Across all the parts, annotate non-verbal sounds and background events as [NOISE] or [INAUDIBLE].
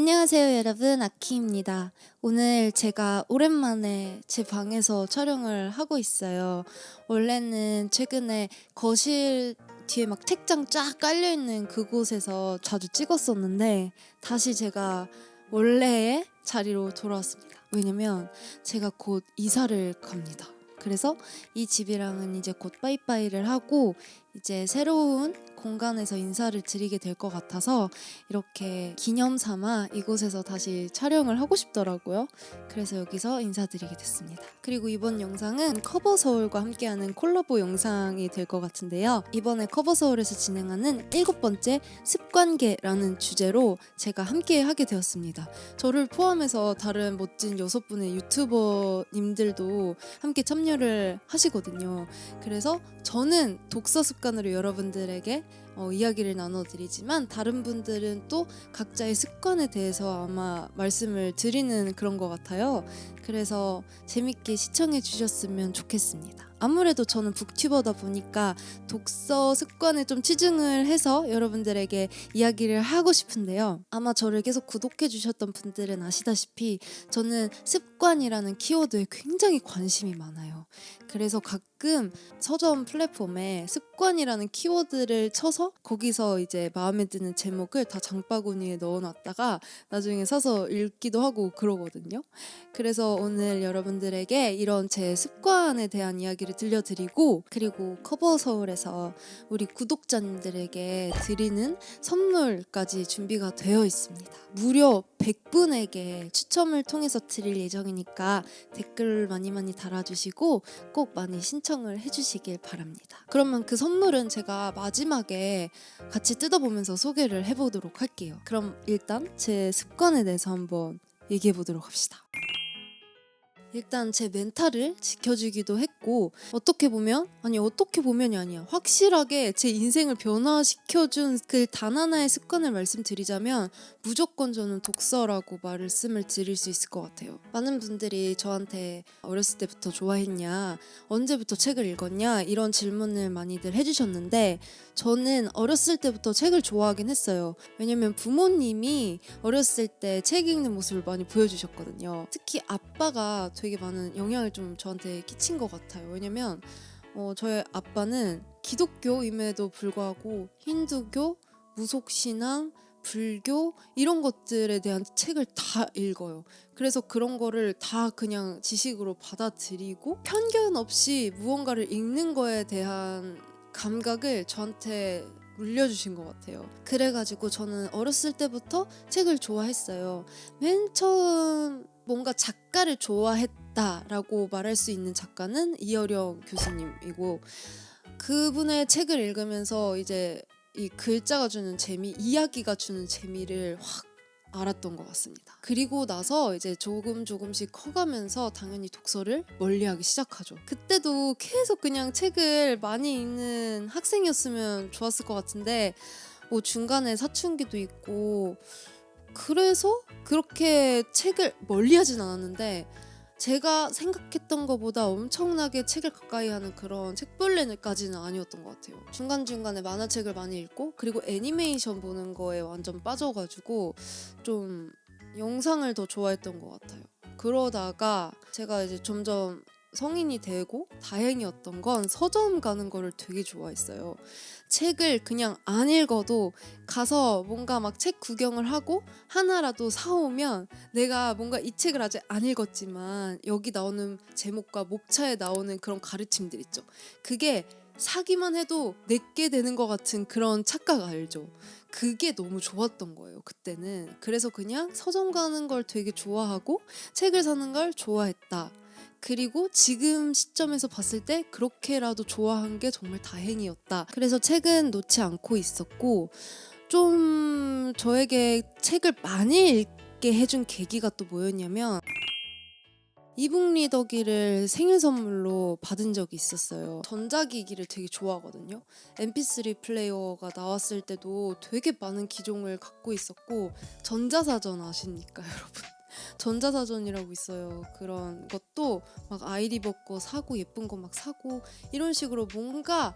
안녕하세요 여러분 아키입니다. 오늘 제가 오랜만에 제 방에서 촬영을 하고 있어요. 원래는 최근에 거실 뒤에 막 책장 쫙 깔려 있는 그곳에서 자주 찍었었는데 다시 제가 원래의 자리로 돌아왔습니다. 왜냐면 제가 곧 이사를 갑니다. 그래서 이 집이랑은 이제 곧 빠이빠이를 하고 이제 새로운 공간에서 인사를 드리게 될 것 같아서 이렇게 기념 삼아 이곳에서 다시 촬영을 하고 싶더라고요. 그래서 여기서 인사드리게 됐습니다. 그리고 이번 영상은 커버 서울과 함께하는 콜라보 영상이 될 것 같은데요. 이번에 커버 서울에서 진행하는 일곱 번째 습관계라는 주제로 제가 함께 하게 되었습니다. 저를 포함해서 다른 멋진 여섯 분의 유튜버님들도 함께 참여를 하시거든요. 그래서 저는 독서 습관 으로 여러분들에게 어, 이야기를 나눠드리지만 다른 분들은 또 각자의 습관에 대해서 아마 말씀을 드리는 그런 것 같아요. 그래서 재밌게 시청해 주셨으면 좋겠습니다. 아무래도 저는 북튜버다 보니까 독서 습관에 좀 치중을 해서 여러분들에게 이야기를 하고 싶은데요. 아마 저를 계속 구독해 주셨던 분들은 아시다시피 저는 습관이라는 키워드에 굉장히 관심이 많아요. 그래서 가끔 서점 플랫폼에 습관이라는 키워드를 쳐서 거기서 이제 마음에 드는 제목을 다 장바구니에 넣어놨다가 나중에 사서 읽기도 하고 그러거든요. 그래서 오늘 여러분들에게 이런 제 습관에 대한 이야기를 들려드리고 그리고 커버 서울에서 우리 구독자님들에게 드리는 선물까지 준비가 되어 있습니다. 무려 100분에게 추첨을 통해서 드릴 예정이니까 댓글 많이 많이 달아주시고 꼭 많이 신청을 해주시길 바랍니다. 그러면 그 선물은 제가 마지막에 같이 뜯어보면서 소개를 해보도록 할게요. 그럼 일단 제 습관에 대해서 한번 얘기해 보도록 합시다. 일단 제 멘탈을 지켜주기도 했고 어떻게 보면 아니 어떻게 보면이 아니야. 확실하게 제 인생을 변화시켜준 그 단 하나의 습관을 말씀드리자면 무조건 저는 독서라고 말씀을 드릴 수 있을 것 같아요. 많은 분들이 저한테 어렸을 때부터 좋아했냐 언제부터 책을 읽었냐 이런 질문을 많이들 해주셨는데 저는 어렸을 때부터 책을 좋아하긴 했어요. 왜냐면 부모님이 어렸을 때 책 읽는 모습을 많이 보여주셨거든요. 특히 아빠가 되게 많은 영향을 좀 저한테 끼친 것 같아요. 왜냐면 어, 저의 아빠는 기독교임에도 불구하고 힌두교, 무속신앙, 불교 이런 것들에 대한 책을 다 읽어요. 그래서 그런 거를 다 그냥 지식으로 받아들이고 편견 없이 무언가를 읽는 거에 대한 감각을 저한테 물려주신 것 같아요. 그래가지고 저는 어렸을 때부터 책을 좋아했어요. 맨 처음 뭔가 작가를 좋아했다라고 말할 수 있는 작가는 이어령 교수님이고 그분의 책을 읽으면서 이제 이 글자가 주는 재미, 이야기가 주는 재미를 확 알았던 것 같습니다. 그리고 나서 이제 조금 조금씩 커가면서 당연히 독서를 멀리하기 시작하죠. 그때도 계속 그냥 책을 많이 읽는 학생이었으면 좋았을 것 같은데 뭐 중간에 사춘기도 있고 그래서 그렇게 책을 멀리 하진 않았는데 제가 생각했던 것보다 엄청나게 책을 가까이 하는 그런 책벌레까지는 아니었던 것 같아요. 중간중간에 만화책을 많이 읽고 그리고 애니메이션 보는 거에 완전 빠져가지고 좀 영상을 더 좋아했던 것 같아요. 그러다가 제가 이제 점점 성인이 되고 다행이었던 건 서점 가는 거를 되게 좋아했어요. 책을 그냥 안 읽어도 가서 뭔가 막 책 구경을 하고 하나라도 사오면 내가 뭔가 이 책을 아직 안 읽었지만 여기 나오는 제목과 목차에 나오는 그런 가르침들 있죠. 그게 사기만 해도 내게 되는 것 같은 그런 착각 알죠. 그게 너무 좋았던 거예요, 그때는. 그래서 그냥 서점 가는 걸 되게 좋아하고 책을 사는 걸 좋아했다. 그리고 지금 시점에서 봤을 때 그렇게라도 좋아한 게 정말 다행이었다. 그래서 책은 놓지 않고 있었고 좀 저에게 책을 많이 읽게 해준 계기가 또 뭐였냐면 이북 리더기를 생일 선물로 받은 적이 있었어요. 전자기기를 되게 좋아하거든요. MP3 플레이어가 나왔을 때도 되게 많은 기종을 갖고 있었고 전자사전 아십니까, [LAUGHS] 여러분? 전자사전이라고 있어요. 그런 것도 막 아이디 벗고 사고 예쁜 거 막 사고 이런 식으로 뭔가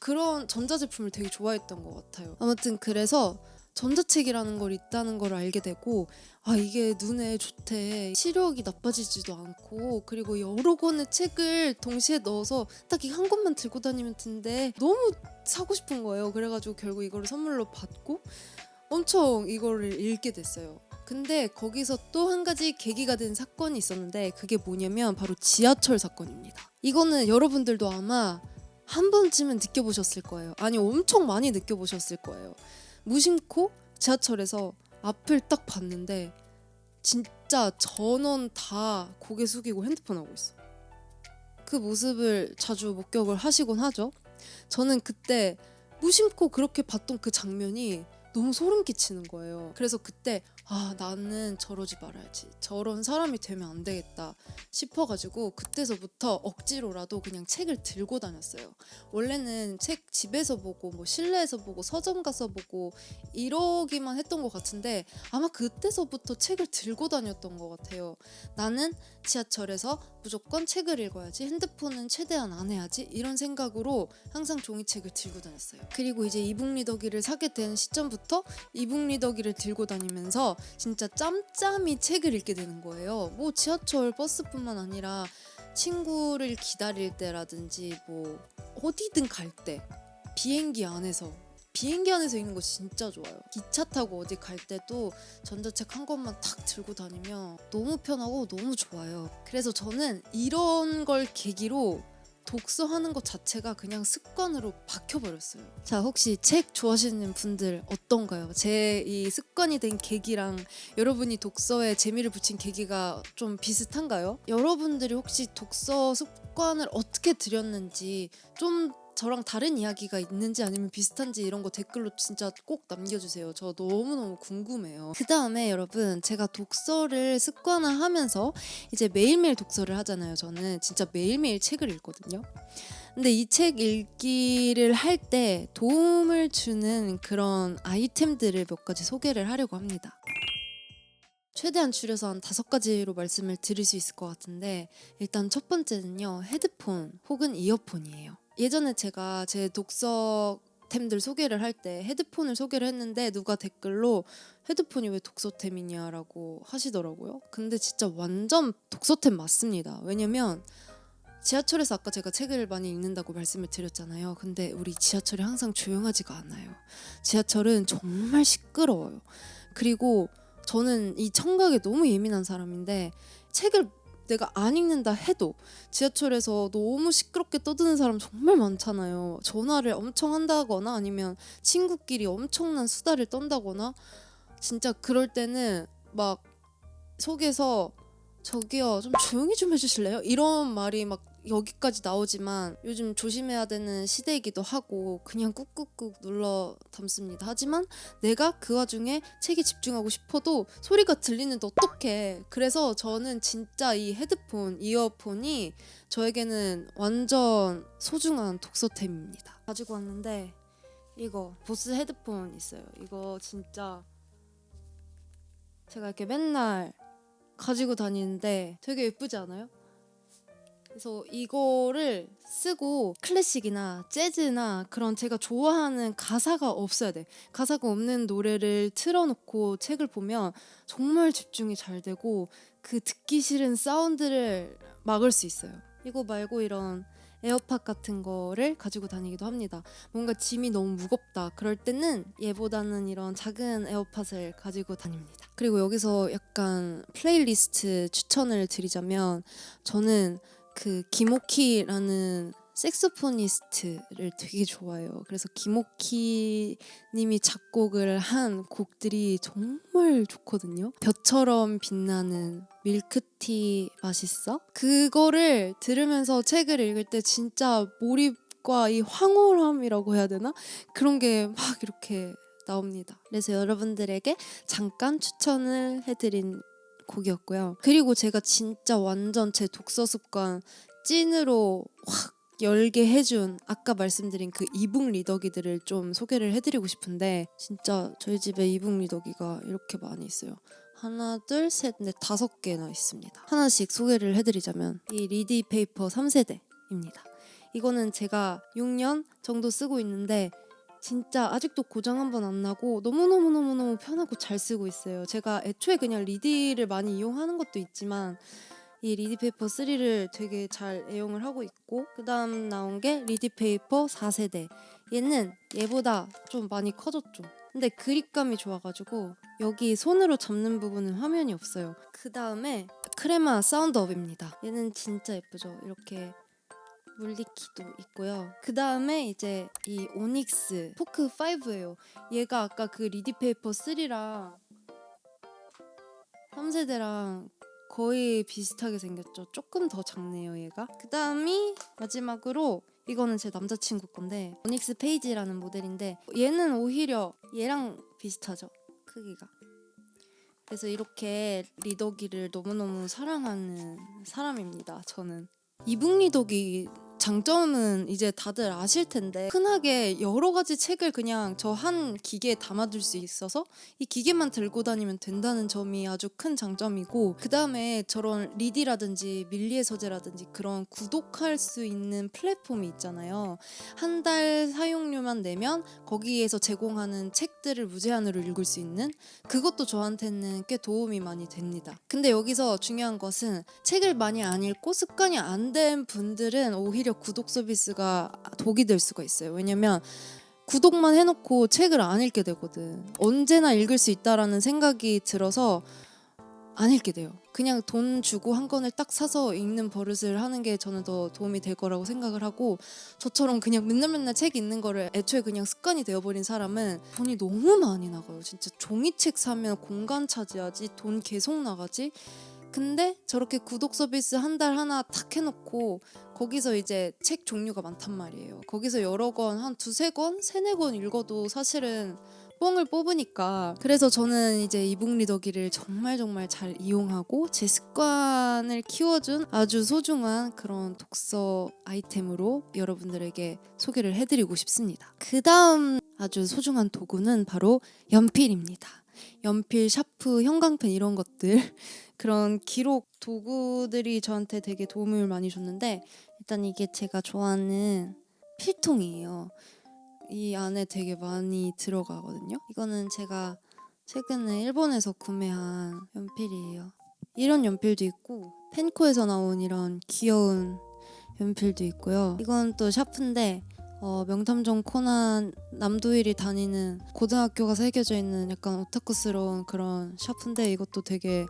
그런 전자제품을 되게 좋아했던 것 같아요. 아무튼 그래서 전자책이라는 걸 있다는 걸 알게 되고 아 이게 눈에 좋대 시력이 나빠지지도 않고 그리고 여러 권의 책을 동시에 넣어서 딱 이 한 권만 들고 다니면 된대 너무 사고 싶은 거예요 그래가지고 결국 이거를 선물로 받고 엄청 이거를 읽게 됐어요 근데 거기서 또 한 가지 계기가 된 사건이 있었는데 그게 뭐냐면 바로 지하철 사건입니다 이거는 여러분들도 아마 한 번쯤은 느껴보셨을 거예요 아니 엄청 많이 느껴보셨을 거예요 무심코 지하철에서 앞을 딱 봤는데 진짜 전원 다 고개 숙이고 핸드폰 하고 있어. 그 모습을 자주 목격을 하시곤 하죠. 저는 그때 무심코 그렇게 봤던 그 장면이 너무 소름 끼치는 거예요. 그래서 그때 아 나는 저러지 말아야지. 저런 사람이 되면 안 되겠다 싶어가지고 그때서부터 억지로라도 그냥 책을 들고 다녔어요. 원래는 책 집에서 보고 뭐 실내에서 보고 서점 가서 보고 이러기만 했던 것 같은데 아마 그때서부터 책을 들고 다녔던 것 같아요. 나는 지하철에서 무조건 책을 읽어야지 핸드폰은 최대한 안 해야지 이런 생각으로 항상 종이책을 들고 다녔어요. 그리고 이제 이북 리더기를 사게 된 시점부터 이북 리더기를 들고 다니면서 진짜 짬짬이 책을 읽게 되는 거예요. 뭐 지하철 버스뿐만 아니라 친구를 기다릴 때라든지 뭐 어디든 갈 때 비행기 안에서 비행기 안에서 읽는 거 진짜 좋아요. 기차 타고 어디 갈 때도 전자책 한 권만 탁 들고 다니면 너무 편하고 너무 좋아요. 그래서 저는 이런 걸 계기로 독서하는 것 자체가 그냥 습관으로 박혀버렸어요. 자, 혹시 책 좋아하시는 분들 어떤가요? 제 이 습관이 된 계기랑 여러분이 독서에 재미를 붙인 계기가 좀 비슷한가요? 여러분들이 혹시 독서 습관을 어떻게 들였는지 좀 저랑 다른 이야기가 있는지 아니면 비슷한지 이런 거 댓글로 진짜 꼭 남겨주세요. 저 너무너무 궁금해요. 그 다음에 여러분 제가 독서를 습관화하면서 이제 매일매일 독서를 하잖아요. 저는 진짜 매일매일 책을 읽거든요. 근데 이 책 읽기를 할 때 도움을 주는 그런 아이템들을 몇 가지 소개를 하려고 합니다. 최대한 줄여서 한 다섯 가지로 말씀을 드릴 수 있을 것 같은데 일단 첫 번째는요 헤드폰 혹은 이어폰이에요. 예전에 제가 제 독서템들 소개를 할 때 헤드폰을 소개를 했는데 누가 댓글로 헤드폰이 왜 독서템이냐라고 하시더라고요. 근데 진짜 완전 독서템 맞습니다. 왜냐면 지하철에서 아까 제가 책을 많이 읽는다고 말씀을 드렸잖아요. 근데 우리 지하철이 항상 조용하지가 않아요. 지하철은 정말 시끄러워요. 그리고 저는 이 청각에 너무 예민한 사람인데 책을 내가 안 읽는다 해도 지하철에서 너무 시끄럽게 떠드는 사람 정말 많잖아요. 전화를 엄청 한다거나 아니면 친구끼리 엄청난 수다를 떤다거나 진짜 그럴 때는 막 속에서 저기요 좀 조용히 좀 해주실래요? 이런 말이 막 여기까지 나오지만 요즘 조심해야 되는 시대이기도 하고 그냥 꾹꾹꾹 눌러 담습니다. 하지만 내가 그 와중에 책에 집중하고 싶어도 소리가 들리는데 어떡해. 그래서 저는 진짜 이 헤드폰, 이어폰이 저에게는 완전 소중한 독서템입니다. 가지고 왔는데 이거 보스 헤드폰 있어요. 이거 진짜 제가 이렇게 맨날 가지고 다니는데 되게 예쁘지 않아요? 그래서 이거를 쓰고 클래식이나 재즈나 그런 제가 좋아하는 가사가 없어야 돼. 가사가 없는 노래를 틀어놓고 책을 보면 정말 집중이 잘 되고 그 듣기 싫은 사운드를 막을 수 있어요. 이거 말고 이런 에어팟 같은 거를 가지고 다니기도 합니다. 뭔가 짐이 너무 무겁다. 그럴 때는 얘보다는 이런 작은 에어팟을 가지고 다닙니다. 그리고 여기서 약간 플레이리스트 추천을 드리자면 저는 그 김오키라는 색소포니스트를 되게 좋아해요. 그래서 김오키 님이 작곡을 한 곡들이 정말 좋거든요. 벼처럼 빛나는 밀크티 맛있어? 그거를 들으면서 책을 읽을 때 진짜 몰입과 이 황홀함이라고 해야 되나? 그런 게 막 이렇게 나옵니다. 그래서 여러분들에게 잠깐 추천을 해드린 곡이었고요. 그리고 제가 진짜 완전 제 독서 습관 찐으로 확 열게 해준 아까 말씀드린 그 이북 리더기들을 좀 소개를 해드리고 싶은데 진짜 저희 집에 이북 리더기가 이렇게 많이 있어요. 하나, 둘, 셋, 넷, 다섯 개나 있습니다. 하나씩 소개를 해드리자면 이 리디 페이퍼 3세대입니다. 이거는 제가 6년 정도 쓰고 있는데 진짜 아직도 고장 한 번 안 나고 너무너무너무너무 편하고 잘 쓰고 있어요. 제가 애초에 그냥 리디를 많이 이용하는 것도 있지만 이 리디페이퍼 3를 되게 잘 애용을 하고 있고 그 다음 나온 게 리디페이퍼 4세대. 얘는 얘보다 좀 많이 커졌죠. 근데 그립감이 좋아가지고 여기 손으로 잡는 부분은 화면이 없어요. 그 다음에 크레마 사운드업입니다. 얘는 진짜 예쁘죠. 이렇게 물리키도 있고요. 그 다음에 이제 이 오닉스 포크 5예요. 얘가 아까 그 리디페이퍼 3랑 3세대랑 거의 비슷하게 생겼죠. 조금 더 작네요, 얘가. 그 다음이 마지막으로 이거는 제 남자친구 건데 오닉스 페이지라는 모델인데 얘는 오히려 얘랑 비슷하죠, 크기가. 그래서 이렇게 리더기를 너무너무 사랑하는 사람입니다. 저는 이북 리더기 장점은 이제 다들 아실 텐데 흔하게 여러 가지 책을 그냥 저 한 기계에 담아둘 수 있어서 이 기계만 들고 다니면 된다는 점이 아주 큰 장점이고 그 다음에 저런 리디라든지 밀리의 서재라든지 그런 구독할 수 있는 플랫폼이 있잖아요. 한 달 사용료만 내면 거기에서 제공하는 책들을 무제한으로 읽을 수 있는 그것도 저한테는 꽤 도움이 많이 됩니다. 근데 여기서 중요한 것은 책을 많이 안 읽고 습관이 안 된 분들은 오히려 구독 서비스가 독이 될 수가 있어요. 왜냐면 구독만 해놓고 책을 안 읽게 되거든. 언제나 읽을 수 있다라는 생각이 들어서 안 읽게 돼요. 그냥 돈 주고 한 권을 딱 사서 읽는 버릇을 하는 게 저는 더 도움이 될 거라고 생각을 하고 저처럼 그냥 맨날 맨날 책 읽는 거를 애초에 그냥 습관이 되어버린 사람은 돈이 너무 많이 나가요. 진짜 종이책 사면 공간 차지하지 돈 계속 나가지. 근데 저렇게 구독 서비스 한 달 하나 탁 해놓고 거기서 이제 책 종류가 많단 말이에요. 거기서 여러 권, 한 두세 권, 세네 권 읽어도 사실은 뽕을 뽑으니까 그래서 저는 이제 이북 리더기를 정말 정말 잘 이용하고 제 습관을 키워준 아주 소중한 그런 독서 아이템으로 여러분들에게 소개를 해드리고 싶습니다. 그 다음 아주 소중한 도구는 바로 연필입니다. 연필, 샤프, 형광펜 이런 것들 [LAUGHS] 그런 기록 도구들이 저한테 되게 도움을 많이 줬는데 일단 이게 제가 좋아하는 필통이에요. 이 안에 되게 많이 들어가거든요. 이거는 제가 최근에 일본에서 구매한 연필이에요. 이런 연필도 있고 펜코에서 나온 이런 귀여운 연필도 있고요. 이건 또 샤프인데 어, 명탐정 코난 남도일이 다니는 고등학교가 새겨져 있는 약간 오타쿠스러운 그런 샤프인데 이것도 되게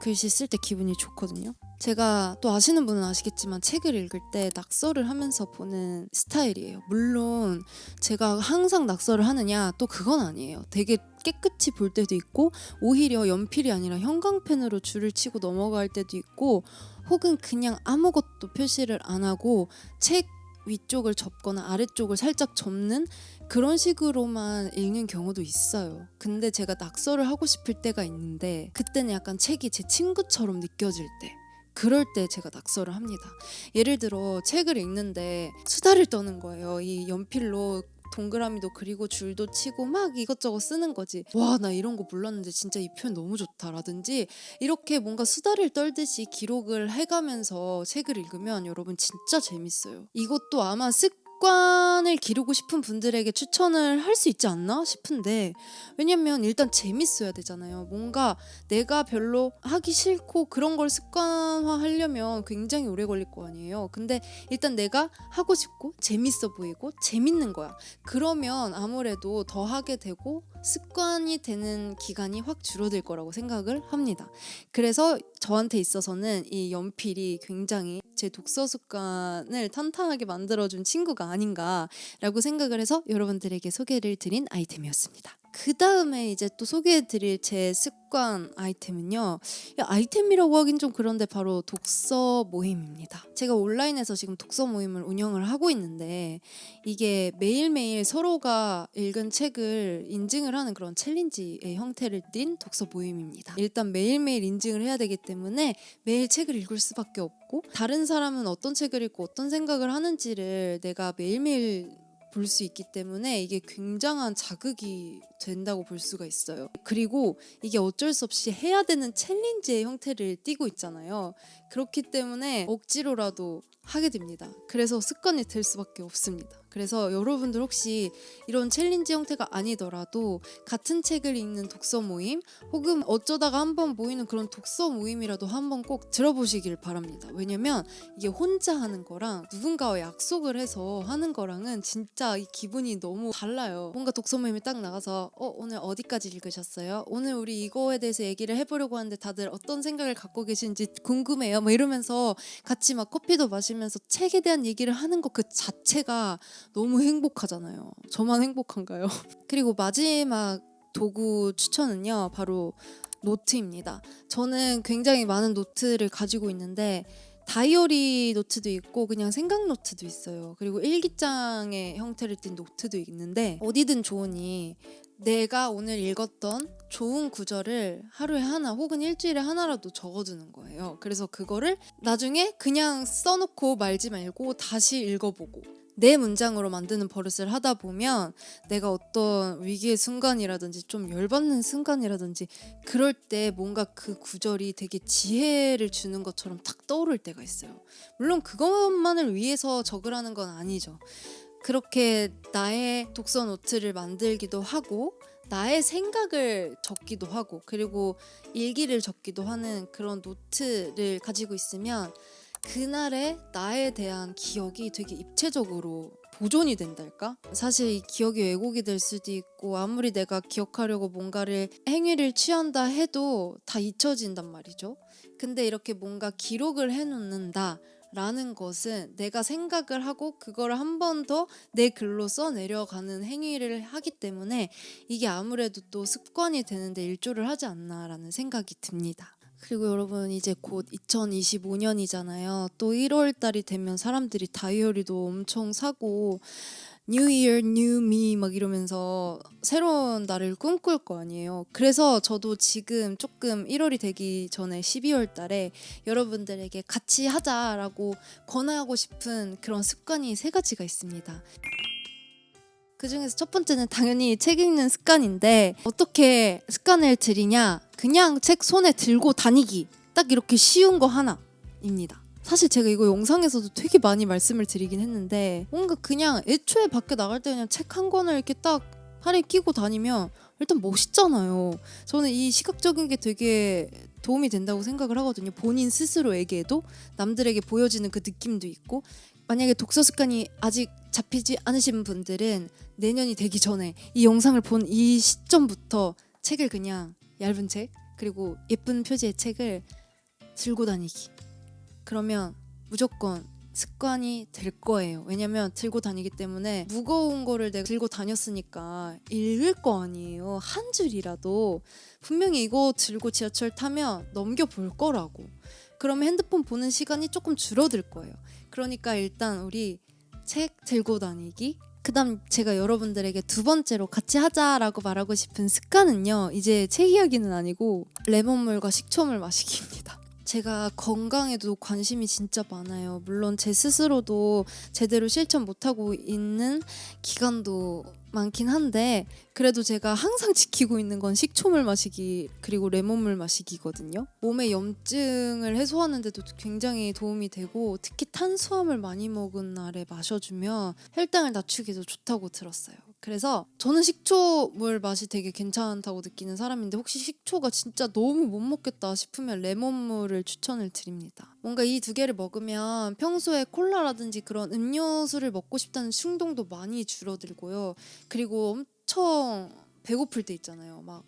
글씨 쓸 때 기분이 좋거든요. 제가 또 아시는 분은 아시겠지만 책을 읽을 때 낙서를 하면서 보는 스타일이에요. 물론 제가 항상 낙서를 하느냐 또 그건 아니에요. 되게 깨끗이 볼 때도 있고 오히려 연필이 아니라 형광펜으로 줄을 치고 넘어갈 때도 있고 혹은 그냥 아무것도 표시를 안 하고 책 위쪽을 접거나 아래쪽을 살짝 접는 그런 식으로만 읽는 경우도 있어요. 근데 제가 낙서를 하고 싶을 때가 있는데 그때는 약간 책이 제 친구처럼 느껴질 때 그럴 때 제가 낙서를 합니다. 예를 들어 책을 읽는데 수다를 떠는 거예요. 이 연필로 동그라미도 그리고 줄도 치고 막 이것저것 쓰는 거지. 와, 나 이런 거 몰랐는데 진짜 이 표현 너무 좋다라든지 이렇게 뭔가 수다를 떨듯이 기록을 해가면서 책을 읽으면 여러분 진짜 재밌어요. 이것도 아마 습관을 기르고 싶은 분들에게 추천을 할 수 있지 않나 싶은데 왜냐면 일단 재밌어야 되잖아요. 뭔가 내가 별로 하기 싫고 그런 걸 습관화 하려면 굉장히 오래 걸릴 거 아니에요. 근데 일단 내가 하고 싶고 재밌어 보이고 재밌는 거야. 그러면 아무래도 더 하게 되고 습관이 되는 기간이 확 줄어들 거라고 생각을 합니다. 그래서 저한테 있어서는 이 연필이 굉장히 제 독서 습관을 탄탄하게 만들어준 친구가 아닌가라고 생각을 해서 여러분들에게 소개를 드린 아이템이었습니다. 그 다음에 이제 또 소개해드릴 제 습관 아이템은요. 이 아이템이라고 하긴 좀 그런데 바로 독서 모임입니다. 제가 온라인에서 지금 독서 모임을 운영을 하고 있는데 이게 매일매일 서로가 읽은 책을 인증을 하는 그런 챌린지의 형태를 띈 독서 모임입니다. 일단 매일매일 인증을 해야 되기 때문에 매일 책을 읽을 수밖에 없고 다른 사람은 어떤 책을 읽고 어떤 생각을 하는지를 내가 매일매일 볼 수 있기 때문에 이게 굉장한 자극이 된다고 볼 수가 있어요. 그리고 이게 어쩔 수 없이 해야 되는 챌린지의 형태를 띠고 있잖아요. 그렇기 때문에 억지로라도 하게 됩니다. 그래서 습관이 될 수밖에 없습니다. 그래서 여러분들 혹시 이런 챌린지 형태가 아니더라도 같은 책을 읽는 독서 모임 혹은 어쩌다가 한번 모이는 그런 독서 모임이라도 한번 꼭 들어보시길 바랍니다. 왜냐면 이게 혼자 하는 거랑 누군가와 약속을 해서 하는 거랑은 진짜 이 기분이 너무 달라요. 뭔가 독서 모임에 딱 나가서 어 오늘 어디까지 읽으셨어요? 오늘 우리 이거에 대해서 얘기를 해보려고 하는데 다들 어떤 생각을 갖고 계신지 궁금해요. 뭐 이러면서 같이 막 커피도 마시면서 책에 대한 얘기를 하는 것 그 자체가 너무 행복하잖아요. 저만 행복한가요? [LAUGHS] 그리고 마지막 도구 추천은요. 바로 노트입니다. 저는 굉장히 많은 노트를 가지고 있는데 다이어리 노트도 있고 그냥 생각 노트도 있어요. 그리고 일기장의 형태를 띤 노트도 있는데 어디든 좋으니 내가 오늘 읽었던 좋은 구절을 하루에 하나 혹은 일주일에 하나라도 적어두는 거예요. 그래서 그거를 나중에 그냥 써놓고 말지 말고 다시 읽어보고 내 문장으로 만드는 버릇을 하다 보면 내가 어떤 위기의 순간이라든지 좀 열받는 순간이라든지 그럴 때 뭔가 그 구절이 되게 지혜를 주는 것처럼 탁 떠오를 때가 있어요. 물론 그것만을 위해서 적으라는 건 아니죠. 그렇게 나의 독서 노트를 만들기도 하고 나의 생각을 적기도 하고 그리고 일기를 적기도 하는 그런 노트를 가지고 있으면 그날의 나에 대한 기억이 되게 입체적으로 보존이 된달까? 사실 이 기억이 왜곡이 될 수도 있고 아무리 내가 기억하려고 뭔가를 행위를 취한다 해도 다 잊혀진단 말이죠. 근데 이렇게 뭔가 기록을 해놓는다. 라는 것은 내가 생각을 하고 그거를 한번 더 내 글로 써 내려가는 행위를 하기 때문에 이게 아무래도 또 습관이 되는데 일조를 하지 않나라는 생각이 듭니다. 그리고 여러분 이제 곧 2025년이잖아요. 또 1월 달이 되면 사람들이 다이어리도 엄청 사고 New Year, New Me 막 이러면서 새로운 날을 꿈꿀 거 아니에요. 그래서 저도 지금 조금 1월이 되기 전에 12월 달에 여러분들에게 같이 하자라고 권하고 싶은 그런 습관이 세 가지가 있습니다. 그 중에서 첫 번째는 당연히 책 읽는 습관인데 어떻게 습관을 들이냐? 그냥 책 손에 들고 다니기. 딱 이렇게 쉬운 거 하나입니다. 사실 제가 이거 영상에서도 되게 많이 말씀을 드리긴 했는데 뭔가 그냥 애초에 밖에 나갈 때 그냥 책 한 권을 이렇게 딱 팔에 끼고 다니면 일단 멋있잖아요. 저는 이 시각적인 게 되게 도움이 된다고 생각을 하거든요. 본인 스스로에게도 남들에게 보여지는 그 느낌도 있고 만약에 독서 습관이 아직 잡히지 않으신 분들은 내년이 되기 전에 이 영상을 본 이 시점부터 책을 그냥 얇은 책 그리고 예쁜 표지의 책을 들고 다니기 그러면 무조건 습관이 될 거예요. 왜냐면 들고 다니기 때문에 무거운 거를 내가 들고 다녔으니까 읽을 거 아니에요. 한 줄이라도 분명히 이거 들고 지하철 타면 넘겨 볼 거라고. 그러면 핸드폰 보는 시간이 조금 줄어들 거예요. 그러니까 일단 우리 책 들고 다니기 그다음 제가 여러분들에게 두 번째로 같이 하자라고 말하고 싶은 습관은요. 이제 책 이야기는 아니고 레몬물과 식초물 마시기입니다. 제가 건강에도 관심이 진짜 많아요. 물론 제 스스로도 제대로 실천 못하고 있는 기간도 많긴 한데 그래도 제가 항상 지키고 있는 건 식초물 마시기 그리고 레몬물 마시기거든요. 몸의 염증을 해소하는데도 굉장히 도움이 되고 특히 탄수화물 많이 먹은 날에 마셔주면 혈당을 낮추기도 좋다고 들었어요. 그래서 저는 식초물 맛이 되게 괜찮다고 느끼는 사람인데 혹시 식초가 진짜 너무 못 먹겠다 싶으면 레몬물을 추천을 드립니다. 뭔가 이 두 개를 먹으면 평소에 콜라라든지 그런 음료수를 먹고 싶다는 충동도 많이 줄어들고요. 그리고 엄청 배고플 때 있잖아요. 막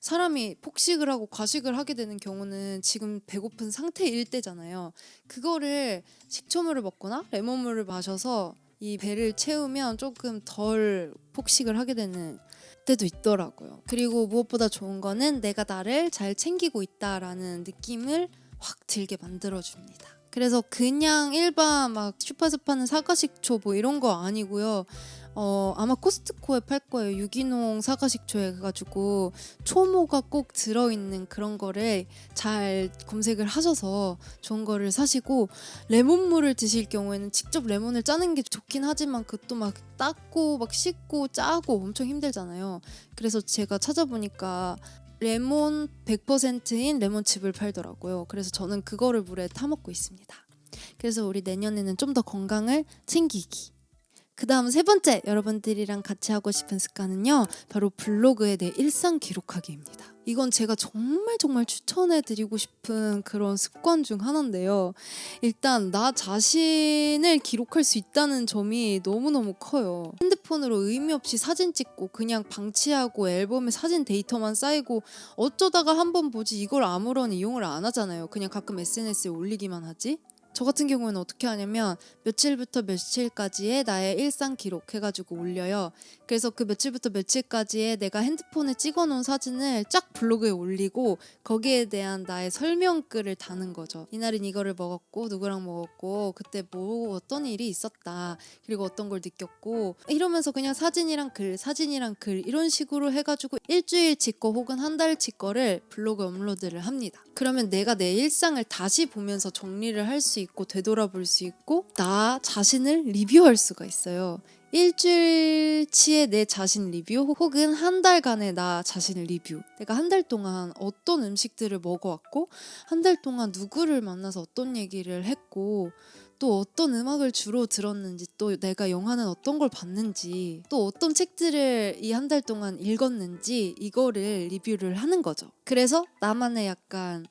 사람이 폭식을 하고 과식을 하게 되는 경우는 지금 배고픈 상태일 때잖아요. 그거를 식초물을 먹거나 레몬물을 마셔서 이 배를 채우면 조금 덜 폭식을 하게 되는 때도 있더라고요. 그리고 무엇보다 좋은 거는 내가 나를 잘 챙기고 있다라는 느낌을 확 들게 만들어줍니다. 그래서 그냥 일반 막 슈퍼에서 파는 사과식초 뭐 이런 거 아니고요. 어, 아마 코스트코에 팔 거예요. 유기농 사과 식초 해가지고 초모가 꼭 들어있는 그런 거를 잘 검색을 하셔서 좋은 거를 사시고 레몬물을 드실 경우에는 직접 레몬을 짜는 게 좋긴 하지만 그것도 막 닦고 막 씻고 짜고 엄청 힘들잖아요. 그래서 제가 찾아보니까 레몬 100%인 레몬칩을 팔더라고요. 그래서 저는 그거를 물에 타먹고 있습니다. 그래서 우리 내년에는 좀 더 건강을 챙기기 그 다음 세 번째 여러분들이랑 같이 하고 싶은 습관은요. 바로 블로그에 내 일상 기록하기입니다. 이건 제가 정말 정말 추천해 드리고 싶은 그런 습관 중 하나인데요. 일단 나 자신을 기록할 수 있다는 점이 너무너무 커요. 핸드폰으로 의미 없이 사진 찍고 그냥 방치하고 앨범에 사진 데이터만 쌓이고 어쩌다가 한 번 보지 이걸 아무런 이용을 안 하잖아요. 그냥 가끔 SNS에 올리기만 하지. 저 같은 경우에는 어떻게 하냐면 며칠부터 며칠까지의 나의 일상 기록 해가지고 올려요. 그래서 그 며칠부터 며칠까지의 내가 핸드폰에 찍어놓은 사진을 쫙 블로그에 올리고 거기에 대한 나의 설명글을 다는 거죠. 이날은 이거를 먹었고 누구랑 먹었고 그때 뭐 어떤 일이 있었다 그리고 어떤 걸 느꼈고 이러면서 그냥 사진이랑 글 사진이랑 글 이런 식으로 해가지고 일주일치 거 혹은 한 달치 거를 블로그 업로드를 합니다. 그러면 내가 내 일상을 다시 보면서 정리를 할수 있고 되돌아볼 수 있고 나 자신을 리뷰할 수가 있어요. 일주일치의 내 자신 리뷰 혹은 한 달간의 나 자신을 리뷰. 내가 한 달 동안 어떤 음식들을 먹어왔고 한 달 동안 누구를 만나서 어떤 얘기를 했고 또 어떤 음악을 주로 들었는지 또 내가 영화는 어떤 걸 봤는지 또 어떤 책들을 이 한 달 동안 읽었는지 이거를 리뷰를 하는 거죠. 그래서 나만의 약간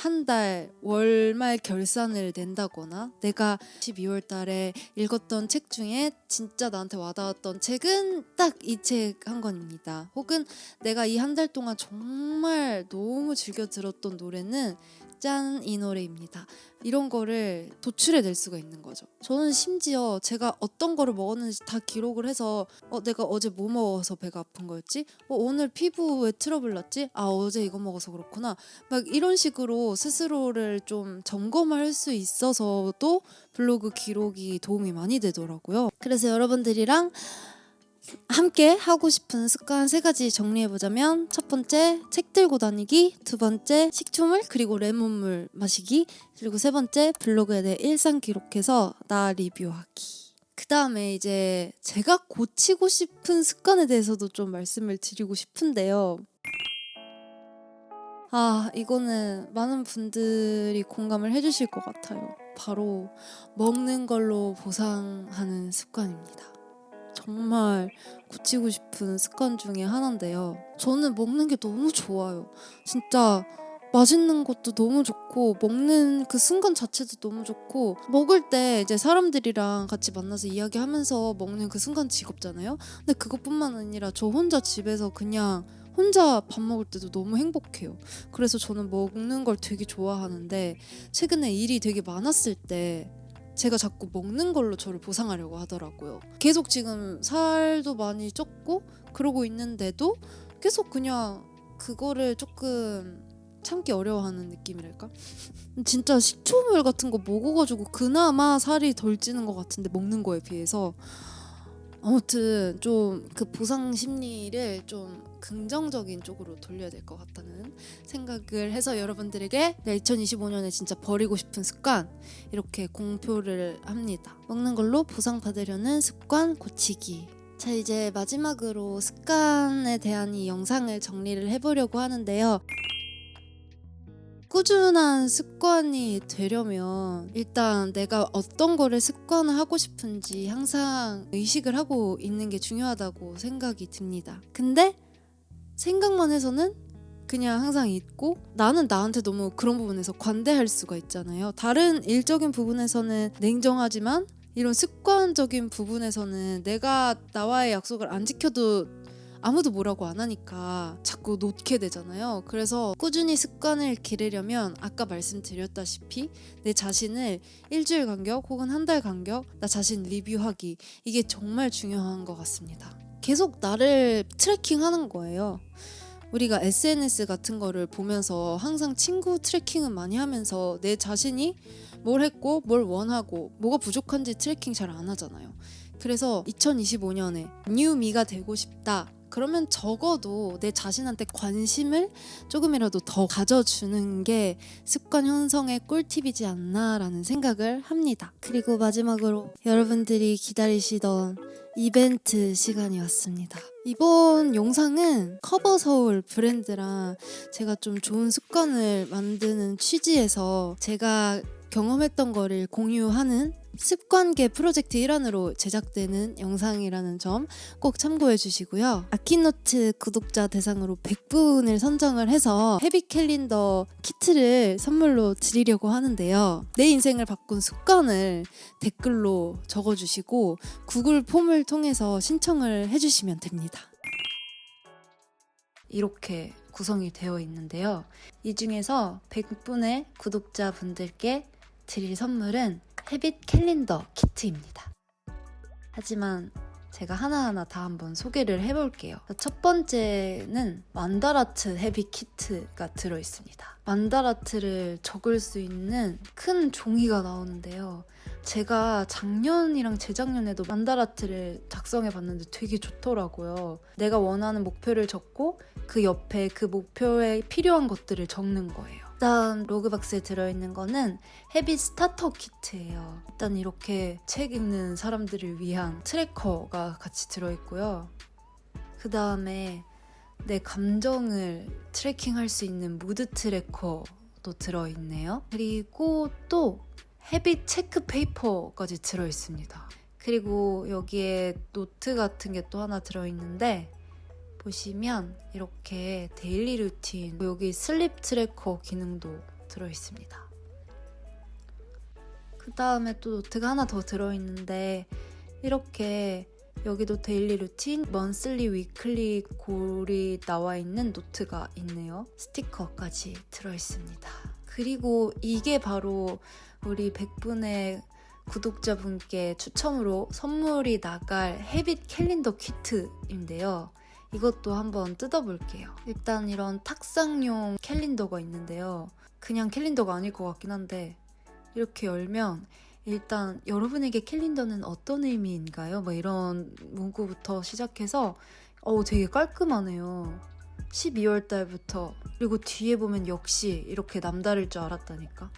한 달 월말 결산을 낸다거나 내가 12월 달에 읽었던 책 중에 진짜 나한테 와닿았던 책은 딱 이 책 한 권입니다. 혹은 내가 이 한 달 동안 정말 너무 즐겨 들었던 노래는 짠 이 노래입니다. 이런 거를 도출해 낼 수가 있는 거죠. 저는 심지어 제가 어떤 거를 먹었는지 다 기록을 해서 어 내가 어제 뭐 먹어서 배가 아픈 거였지? 어 오늘 피부에 트러블 났지? 아 어제 이거 먹어서 그렇구나. 막 이런 식으로 스스로를 좀 점검할 수 있어서도 블로그 기록이 도움이 많이 되더라고요. 그래서 여러분들이랑 함께 하고 싶은 습관 세 가지 정리해 보자면 첫 번째 책 들고 다니기, 두 번째 식초물 그리고 레몬물 마시기, 그리고 세 번째 블로그에 내 일상 기록해서 나 리뷰하기. 그 다음에 이제 제가 고치고 싶은 습관에 대해서도 좀 말씀을 드리고 싶은데요. 아, 이거는 많은 분들이 공감을 해주실 것 같아요. 바로 먹는 걸로 보상하는 습관입니다. 정말 고치고 싶은 습관 중에 하나인데요. 저는 먹는 게 너무 좋아요. 진짜 맛있는 것도 너무 좋고 먹는 그 순간 자체도 너무 좋고 먹을 때 이제 사람들이랑 같이 만나서 이야기하면서 먹는 그 순간 즐겁잖아요. 근데 그것뿐만 아니라 저 혼자 집에서 그냥 혼자 밥 먹을 때도 너무 행복해요. 그래서 저는 먹는 걸 되게 좋아하는데 최근에 일이 되게 많았을 때 제가 자꾸 먹는 걸로 저를 보상하려고 하더라고요. 계속 지금 살도 많이 쪘고 그러고 있는데도 계속 그냥 그거를 조금 참기 어려워하는 느낌이랄까? [LAUGHS] 진짜 식초물 같은 거 먹어가지고 그나마 살이 덜 찌는 것 같은데 먹는 거에 비해서 아무튼 좀 그 보상 심리를 좀 긍정적인 쪽으로 돌려야 될 것 같다는 생각을 해서 여러분들에게 2025년에 진짜 버리고 싶은 습관 이렇게 공표를 합니다. 먹는 걸로 보상 받으려는 습관 고치기. 자 이제 마지막으로 습관에 대한 이 영상을 정리를 해보려고 하는데요. 꾸준한 습관이 되려면 일단 내가 어떤 거를 습관을 하고 싶은지 항상 의식을 하고 있는 게 중요하다고 생각이 듭니다. 근데 생각만 해서는 그냥 항상 있고 나는 나한테 너무 그런 부분에서 관대할 수가 있잖아요. 다른 일적인 부분에서는 냉정하지만 이런 습관적인 부분에서는 내가 나와의 약속을 안 지켜도 아무도 뭐라고 안 하니까 자꾸 놓게 되잖아요. 그래서 꾸준히 습관을 기르려면 아까 말씀드렸다시피 내 자신을 일주일 간격 혹은 한 달 간격 나 자신 리뷰하기 이게 정말 중요한 것 같습니다. 계속 나를 트래킹하는 거예요. 우리가 SNS 같은 거를 보면서 항상 친구 트래킹은 많이 하면서 내 자신이 뭘 했고 뭘 원하고 뭐가 부족한지 트래킹 잘 안 하잖아요. 그래서 2025년에 뉴미가 되고 싶다. 그러면 적어도 내 자신한테 관심을 조금이라도 더 가져주는 게 습관 형성의 꿀팁이지 않나라는 생각을 합니다. 그리고 마지막으로 여러분들이 기다리시던 이벤트 시간이 왔습니다. 이번 영상은 커버 서울 브랜드랑 제가 좀 좋은 습관을 만드는 취지에서 제가 경험했던 거를 공유하는 습관계 프로젝트 일환으로 제작되는 영상이라는 점 꼭 참고해 주시고요. 아키노트 구독자 대상으로 100분을 선정을 해서 헤비 캘린더 키트를 선물로 드리려고 하는데요. 내 인생을 바꾼 습관을 댓글로 적어 주시고 구글 폼을 통해서 신청을 해 주시면 됩니다. 이렇게 구성이 되어 있는데요. 이 중에서 100분의 구독자분들께 드릴 선물은 헤빗 캘린더 키트입니다. 하지만 제가 하나하나 다 한번 소개를 해볼게요. 첫 번째는 만다라트 헤비 키트가 들어있습니다. 만다라트를 적을 수 있는 큰 종이가 나오는데요. 제가 작년이랑 재작년에도 만다라트를 작성해 봤는데 되게 좋더라고요. 내가 원하는 목표를 적고 그 옆에 그 목표에 필요한 것들을 적는 거예요. 일단 로그박스에 들어있는 거는 헤비 스타터 키트예요. 일단 이렇게 책 읽는 사람들을 위한 트래커가 같이 들어있고요. 그 다음에 내 감정을 트래킹할 수 있는 무드 트래커도 들어있네요. 그리고 또 헤비 체크 페이퍼까지 들어있습니다. 그리고 여기에 노트 같은 게 또 하나 들어있는데 보시면 이렇게 데일리 루틴 여기 슬립 트래커 기능도 들어있습니다. 그 다음에 또 노트가 하나 더 들어있는데 이렇게 여기도 데일리 루틴, 먼슬리, 위클리 골이 나와 있는 노트가 있네요. 스티커까지 들어있습니다. 그리고 이게 바로 우리 100분의 구독자분께 추첨으로 선물이 나갈 헤빗 캘린더 키트인데요. 이것도 한번 뜯어볼게요. 일단 이런 탁상용 캘린더가 있는데요. 그냥 캘린더가 아닐 것 같긴 한데 이렇게 열면 일단 여러분에게 캘린더는 어떤 의미인가요? 뭐 이런 문구부터 시작해서 어우 되게 깔끔하네요. 12월 달부터 그리고 뒤에 보면 역시 이렇게 남다를 줄 알았다니까.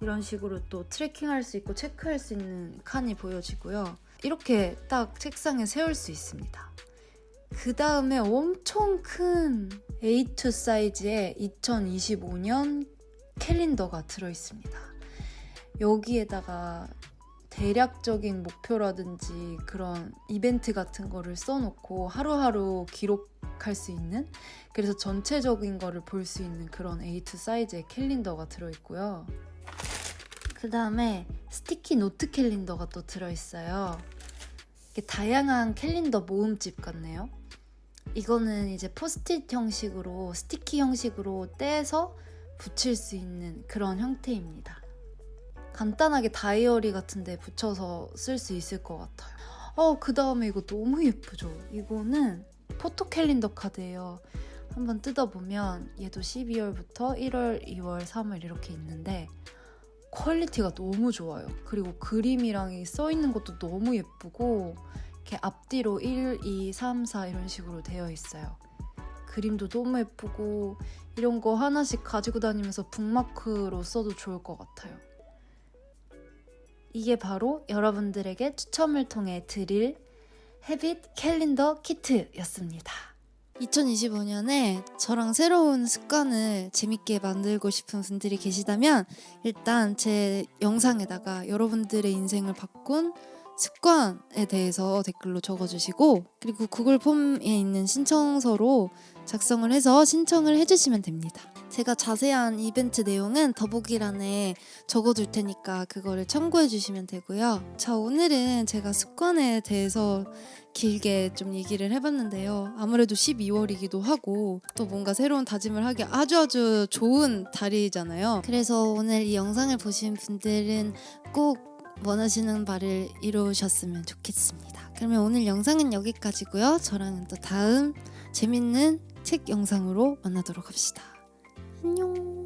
이런 식으로 또 트래킹할 수 있고 체크할 수 있는 칸이 보여지고요. 이렇게 딱 책상에 세울 수 있습니다. 그 다음에 엄청 큰 A2 사이즈의 2025년 캘린더가 들어있습니다. 여기에다가 대략적인 목표라든지 그런 이벤트 같은 거를 써놓고 하루하루 기록할 수 있는 그래서 전체적인 거를 볼 수 있는 그런 A2 사이즈의 캘린더가 들어있고요. 그 다음에 스티키 노트 캘린더가 또 들어있어요. 다양한 캘린더 모음집 같네요. 이거는 이제 포스트잇 형식으로 스티키 형식으로 떼서 붙일 수 있는 그런 형태입니다. 간단하게 다이어리 같은데 붙여서 쓸 수 있을 것 같아요. 어, 그 다음에 이거 너무 예쁘죠? 이거는 포토 캘린더 카드예요. 한번 뜯어보면 얘도 12월부터 1월, 2월, 3월 이렇게 있는데 퀄리티가 너무 좋아요. 그리고 그림이랑 써 있는 것도 너무 예쁘고 이렇게 앞뒤로 1, 2, 3, 4 이런 식으로 되어 있어요. 그림도 너무 예쁘고 이런 거 하나씩 가지고 다니면서 북마크로 써도 좋을 것 같아요. 이게 바로 여러분들에게 추첨을 통해 드릴 헤빗 캘린더 키트였습니다. 2025년에 저랑 새로운 습관을 재밌게 만들고 싶은 분들이 계시다면 일단 제 영상에다가 여러분들의 인생을 바꾼 습관에 대해서 댓글로 적어주시고 그리고 구글 폼에 있는 신청서로 작성을 해서 신청을 해주시면 됩니다. 제가 자세한 이벤트 내용은 더보기란에 적어둘 테니까 그거를 참고해 주시면 되고요. 자 오늘은 제가 습관에 대해서 길게 좀 얘기를 해봤는데요. 아무래도 12월이기도 하고 또 뭔가 새로운 다짐을 하기 아주 아주 좋은 달이잖아요. 그래서 오늘 이 영상을 보신 분들은 꼭 원하시는 바를 이루셨으면 좋겠습니다. 그러면 오늘 영상은 여기까지고요. 저랑은 또 다음 재밌는 책 영상으로 만나도록 합시다. 안녕.